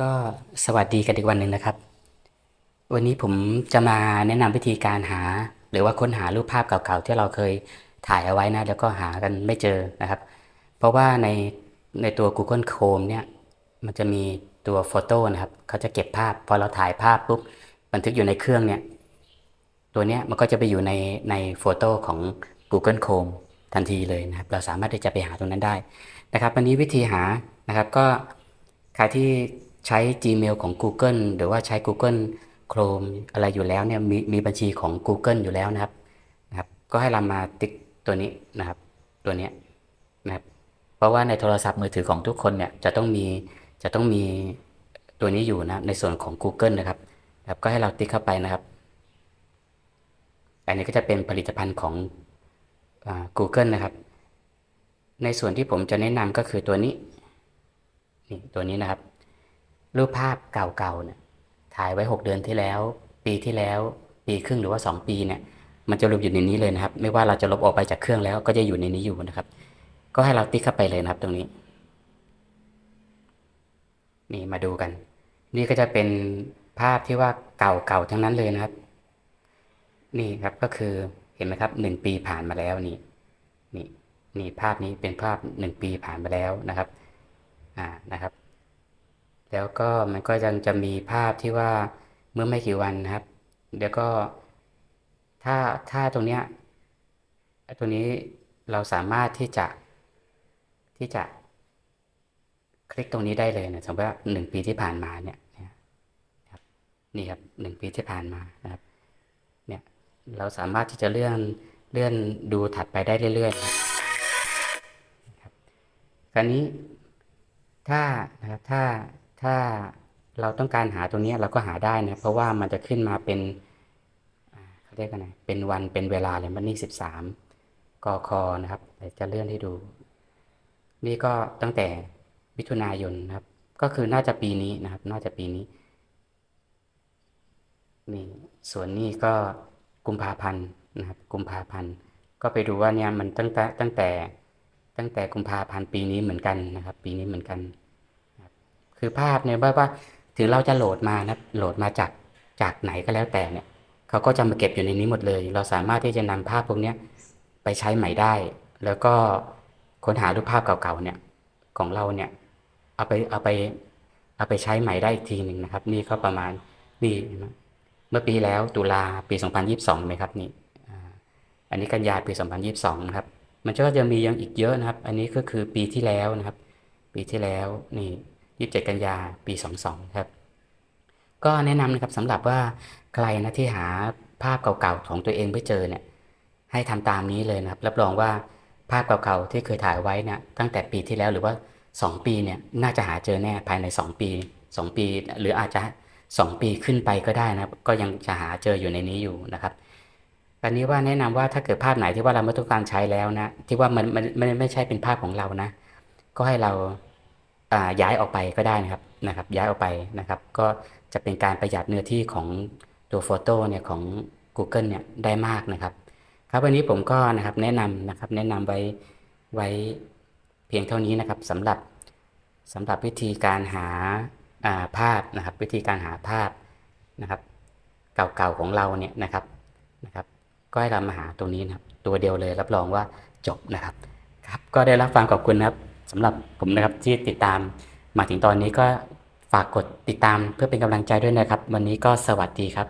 ก็สวัสดีกันอีกวันหนึ่งนะครับ วันนี้ผมจะมาแนะนำวิธีการหา หรือว่าค้นหารูปภาพเก่าๆที่เราเคยถ่ายเอาไว้นะแล้วก็หากันไม่เจอนะครับ เพราะว่าในในตัว Google Chrome เนี่ยมันจะมีตัวโฟโต้นะครับเขาจะเก็บภาพ พอเราถ่ายภาพปุ๊บบันทึกอยู่ในเครื่องเนี่ยตัวเนี้ยมันก็จะไปอยู่ในในโฟโต้ของ Google Chrome ทันทีเลยนะครับ เราสามารถที่จะไปหาตรงนั้นได้นะครับ วันนี้วิธีหานะครับก็ใครที่ ใช้ Gmail ของ Google หรือว่าใช้ Google Chrome อะไรอยู่แล้วเนี่ยมีมีบัญชีของ Google อยู่แล้วนะครับนะครับ ก็ให้เรามาติ๊กตัวนี้นะครับ ตัวเนี้ยนะครับเพราะว่าในโทรศัพท์มือถือของทุกคนเนี่ยจะต้องมีจะต้องมีตัวนี้อยู่นะในส่วนของ Google นะครับครับก็ให้เราติ๊กเข้าไปนะครับ อันนี้ก็จะเป็นผลิตภัณฑ์ของอ Google นะครับ ในส่วนที่ผมจะแนะนำก็คือตัวนี้นี่ตัวนี้นะครับ รูปภาพเก่าๆเนี่ยถ่ายไว้ 6 เดือนที่แล้ว ปีที่แล้ว ปีครึ่งหรือว่า 2 ปีเนี่ยมันจะรวมอยู่ในนี้เลยนะครับ ไม่ว่าเราจะลบออกไปจากเครื่องแล้วก็จะอยู่ในนี้อยู่นะครับ ก็ให้เราติ๊กเข้าไปเลยนะครับตรงนี้ นี่มาดูกัน นี่ก็จะเป็นภาพที่ว่าเก่าๆทั้งนั้นเลยนะครับ นี่ครับก็คือเห็นไหมครับหนึ่งปีผ่านมาแล้วนี่นี่นี่ภาพนี้เป็นภาพหนึ่งปีผ่านมาแล้วนะครับอ่านะครับ แล้วก็มันก็ยังจะมีภาพที่ว่าเมื่อไม่กี่วันนะครับ เดี๋ยวก็ถ้าถ้าตรงเนี้ยตรงนี้เราสามารถที่จะที่จะคลิกตรงนี้ได้เลยนะสมมติว่าหนึ่งปีที่ผ่านมาเนี่ยนะครับนี่ครับหนึ่งปีที่ผ่านมานะครับเนี่ยเราสามารถที่จะเลื่อนเลื่อนดูถัดไปได้เรื่อยๆนะครับคราวนี้ถ้านะครับถ้า ถ้าเราต้องการหาตรงนี้เราก็หาได้นะ เพราะว่ามันจะขึ้นมาเป็นเขาเรียกกันไงเป็นวันเป็นเวลาเลยมันนี่สิบสามกคนะครับจะเลื่อนให้ดู นี่ก็ตั้งแต่มิถุนายนนะครับ ก็คือน่าจะปีนี้นะครับ น่าจะปีนี้นี่ส่วนนี้ก็กุมภาพันธ์นะครับกุมภาพันธ์ก็ไปดูว่าเนี่ยมันตั้งแต่ตั้งแต่ตั้งแต่กุมภาพันธ์ปีนี้เหมือนกันนะครับ ปีนี้เหมือนกัน คือภาพเนี่ยว่าว่าถึงเราจะโหลดมานะโหลดมาจากจากไหนก็แล้วแต่เนี่ยเขาก็จะมาเก็บอยู่ในนี้หมดเลย เราสามารถที่จะนำภาพพวกเนี้ยไปใช้ใหม่ได้ แล้วก็ค้นหารูปภาพเก่าๆเนี่ยของเราเนี่ยเอาไปเอาไปเอาไปใช้ใหม่ได้อีกทีหนึ่งนะครับ นี่ก็ประมาณนี่เมื่อปีแล้วตุลาปี 2022ไหมครับนี่อันนี้กันยาปี 2022นะครับมันก็จะมียังอีกเยอะนะครับ อันนี้ก็คือปีที่แล้วนะครับ ปีที่แล้วนี่ 27 กันยาปี 22ครับ ก็แนะนำนะครับสำหรับว่าใครนะที่หาภาพเก่าๆของตัวเองไม่เจอเนี่ยให้ทำตามนี้เลยนะครับ รับรองว่าภาพเก่าๆที่เคยถ่ายไว้เนี่ยตั้งแต่ปีที่แล้วหรือว่า 2 ปีเนี่ยน่าจะหาเจอแน่ภายใน 2 ปี 2 ปี หรืออาจจะ 2 ปีขึ้นไปก็ได้นะครับก็ยังจะหาเจออยู่ในนี้อยู่นะครับอันนี้ว่าแนะนำว่าถ้าเกิดภาพไหนที่ว่าเราไม่ต้องการใช้แล้วนะที่ว่ามันมันมันไม่ใช่เป็นภาพของเรานะ ก็ให้เรา ย้ายออกไปก็ได้นะครับนะครับ ย้ายออกไปนะครับ ก็จะเป็นการประหยัดเนื้อที่ของตัวโฟโต้เนี่ยของ Google เนี่ยได้มากนะครับ ครับวันนี้ผมก็นะครับแนะนำนะครับแนะนำไว้ไว้เพียงเท่านี้นะครับสำหรับสำหรับวิธีการหาาภาพนะครับ วิธีการหาภาพนะครับ เก่าๆของเราเนี่ยนะครับนะครับ ก็ให้เรามาหาตัวนี้นะครับ ตัวเดียวเลยรับรองว่าจบนะครับ ครับก็ได้รับฟังขอบคุณนะครับ สำหรับผมนะครับที่ติดตามมาถึงตอนนี้ก็ฝากกดติดตามเพื่อเป็นกำลังใจด้วยนะครับ วันนี้ก็สวัสดีครับ